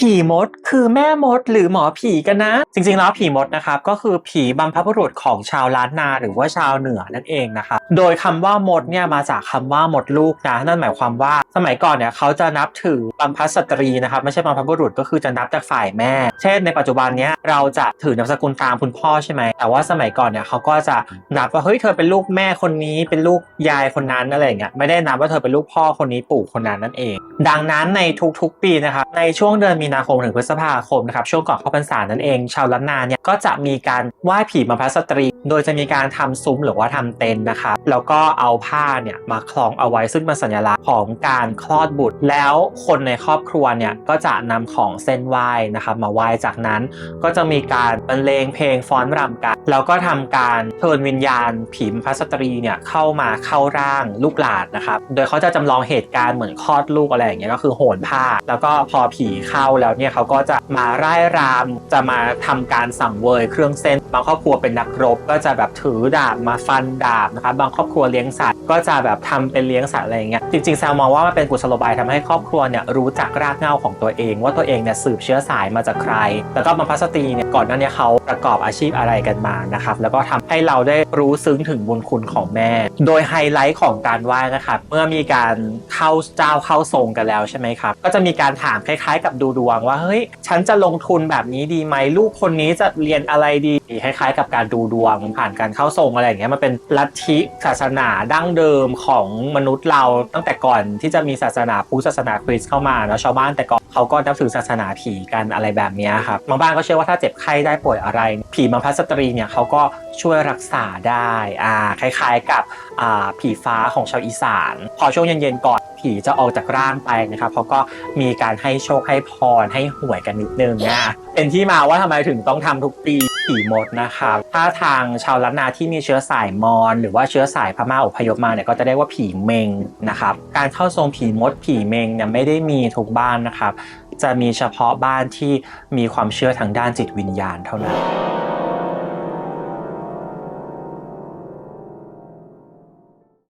ผีมด คือแม่มด หรือหมอผีกันนะ จริงๆแล้วผีมดนะครับก็คือผีบรรพบุรุษของชาวล้านนาหรือว่าชาวเหนือนั่นเองนะครับโดยคำว่ามดเนี่ยมาจากคำว่ามดลูกนะนั่นหมายความว่าสมัยก่อนเนี่ยเขาจะนับถือบรรพสตรีนะครับไม่ใช่บรรพบุรุษก็คือจะนับจากฝ่ายแม่ เช่น ในปัจจุบันเนี้ยเราจะถือนามสกุลตามคุณพ่อใช่ไหมแต่ว่าสมัยก่อนเนี่ยเขาก็จะนับว่าเฮ้ยเธอเป็นลูกแม่คนนี้เป็นลูกยายคนนั้นอะไรอย่างเงี้ยไม่ได้นับว่าเธอเป็นลูกพ่อคนนี้ปู่คนนั้นนั่นเอง ดังนั้นในทุกๆปีนะครับในช่วงเดือนมีนาคมถึงพฤษภาคมนะครับช่วงก่อนเข้าพรรษานั่นเองชาวล้านนาเนี่ยก็จะมีการไหว้ผีบรรพสตรี โดยจะมีการทำซุ้มหรือว่าทำเต็นท์นะครับแล้วก็เอาผ้าเนี่ยมาคล้องเอาไว้ซึ่งเป็นสัญลักษณ์ของการคลอดบุตร แล้วคนในครอบครัวเนี่ยก็จะนำของเส้นไหว้นะครับมาไหว้จากนั้นก็จะมีการบรรเลงเพลงฟ้อนรำกันแล้วก็ทำการเชิญวิญญาณผีมพระสตรีเนี่ยเข้ามาเข้าร่างลูกหลานนะครับโดยเขาจะจำลองเหตุการณ์เหมือนคลอดลูกอะไรอย่างเงี้ยก็คือโหนผ้า แล้วก็พอผีเข้าแล้วเนี่ยเขาก็จะมาร่ายรำจะมาทำการสั่งเวยเครื่องเส้น บางครอบครัวเป็นนักรบก็จะแบบถือดาบมาฟันดาบนะครับางครอบครัวเลี้ยงสัตว์ก็จะแบบทำเป็นเลี้ยงสัตว์อะไรอย่างเงี้ยจริงๆแซลมองว่ามันเป็นกุศโลบายทำให้ครอบครัวเนี่ยรู้จักรากเหง้าของตัวเอง ว่าตัวเองเนี่ยสืบเชื้อสายมาจากใคร แล้วก็บรรพสตรีเนี่ยก่อนหน้านี้เขาประกอบอาชีพอะไรกันมานะครับแล้วก็ทำให้เราได้รู้ซึ้งถึงบุญคุณของแม่ โดยไฮไลท์ของการไหว้นะครับเมื่อมีการเข้าเจ้าเข้าทรงกันแล้วใช่ไหมครับก็จะมีการถามคล้ายๆ กับดูดวงว่าเฮ้ยฉันจะลงทุนแบบนี้ดีไหมลูกคนนี้จะเรียนอะไรดี คล้ายๆกับการดูดวงผ่านการเข้าทรงอะไรอย่างเงี้ยมันเป็นลัทธิศาสนาดั้งเดิมของมนุษย์เราตั้งแต่ก่อนที่จะมีศาสนาพุทธศาสนาคริสต์เข้ามาเนาะชาวบ้านแต่ก่อนเขาก็นับถือศาสนาผีกันอะไรแบบเนี้ยครับบางบ้านก็เชื่อว่าถ้าเจ็บไข้ได้ป่วยอะไร ผีมังพัสตรีเนี่ยเขาก็ช่วยรักษาได้อ่าคล้ายๆกับอ่าผีฟ้าของชาวอีสาน พอช่วงเย็นๆก่อนผีจะออกจากร่างไปนะครับเขาก็มีการให้โชคให้พรให้หวยกันนิดนึงนะเป็นที่มาว่าทำไมถึงต้องทำทุกปี ผีมดนะครับถ้าทางชาวล้านนาที่มีเชื้อสายมอญหรือว่าเชื้อสายพม่าอพยพมาเนี่ยก็จะได้ว่าผีเมงนะครับการเข้าทรงผีมดผีเมงเนี่ยไม่ได้มีทุกบ้านนะครับจะมีเฉพาะบ้านที่มีความเชื่อทางด้านจิตวิญญาณเท่านั้น